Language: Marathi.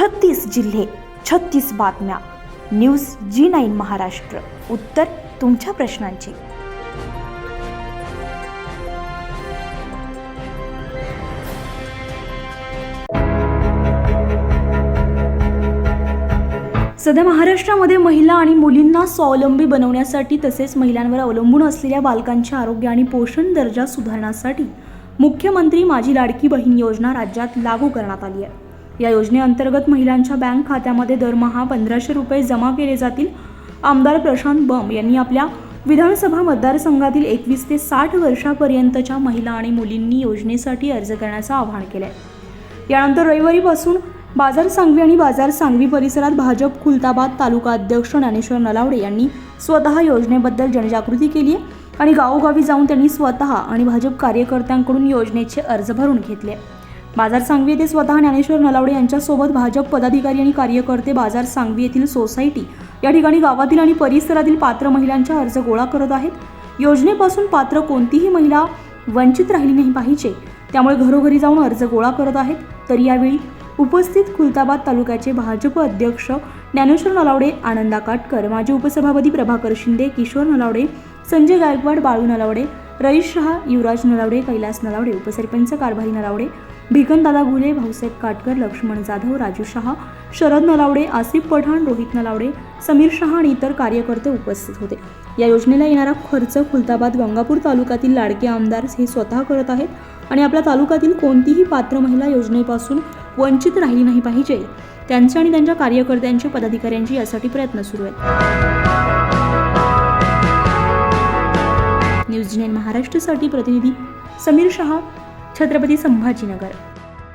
छत्तीस जिल्हे छत्तीस बातम्या. News G nine Maharashtra. उत्तर तुमच्या प्रश्नांची. सध्या महाराष्ट्रामध्ये महिला आणि मुलींना स्वावलंबी बनवण्यासाठी तसेच महिलांवर अवलंबून असलेल्या बालकांचे आरोग्य आणि पोषण दर्जा सुधारण्यासाठी मुख्यमंत्री माझी लाडकी बहीण योजना राज्यात लागू करण्यात आली आहे. या योजनेअंतर्गत महिलांच्या बँक खात्यामध्ये दरमहा पंधराशे रुपये जमा केले जातील. आमदार प्रशांत बम यांनी आपल्या विधानसभा मतदारसंघातील एकवीस ते साठ वर्षापर्यंतच्या महिला आणि मुलींनी योजनेसाठी अर्ज करण्याचं आवाहन केलं आहे यानंतर रविवारीपासून बाजार सांगवी आणि बाजार सांगवी परिसरात भाजप खुलताबाद तालुका अध्यक्ष ज्ञानेश्वर नलावडे यांनी स्वतः योजनेबद्दल जनजागृती केली आहे आणि गावोगावी जाऊन त्यांनी स्वतः आणि भाजप कार्यकर्त्यांकडून योजनेचे अर्ज भरून घेतले. बाजार सांगवी येथे स्वतः ज्ञानेश्वर नलावडे यांच्यासोबत भाजप पदाधिकारी आणि कार्यकर्ते बाजार सांगवी येथील सोसायटी या ठिकाणी गावातील आणि परिसरातील पात्र महिलांचा अर्ज गोळा करत आहेत. योजनेपासून पात्र कोणतीही महिला वंचित राहिली नाही पाहिजे. त्यामुळे घरोघरी जाऊन अर्ज गोळा करत आहेत. तर यावेळी उपस्थित खुलताबाद तालुक्याचे भाजप अध्यक्ष ज्ञानेश्वर नलावडे आनंदा काटकर माजी उपसभापती प्रभाकर शिंदे किशोर नलावडे संजय गायकवाड बाळू नलावडे रईस शहा युवराज नलावडे कैलास नलावडे उपसरपंच कारभारी नलावडे भिकनदादा घुले भाऊसाहेब काटकर लक्ष्मण जाधव राजू शहा शरद नलावडे आसिफ पठाण रोहित नलावडे समीर शहा आणि इतर कार्यकर्ते उपस्थित होते. या योजनेला येणारा खर्च खुलताबाद गंगापूर तालुक्यातील लाडके आमदार हे स्वतः करत आहेत आणि आपल्या तालुक्यातील कोणतीही पात्र महिला योजनेपासून वंचित राहिली नाही पाहिजे. त्यांचे आणि त्यांच्या कार्यकर्त्यांचे पदाधिकाऱ्यांची यासाठी प्रयत्न सुरू आहेत. महाराष्ट्रसाठी प्रतिनिधी समीर शहा छत्रपती संभाजीनगर.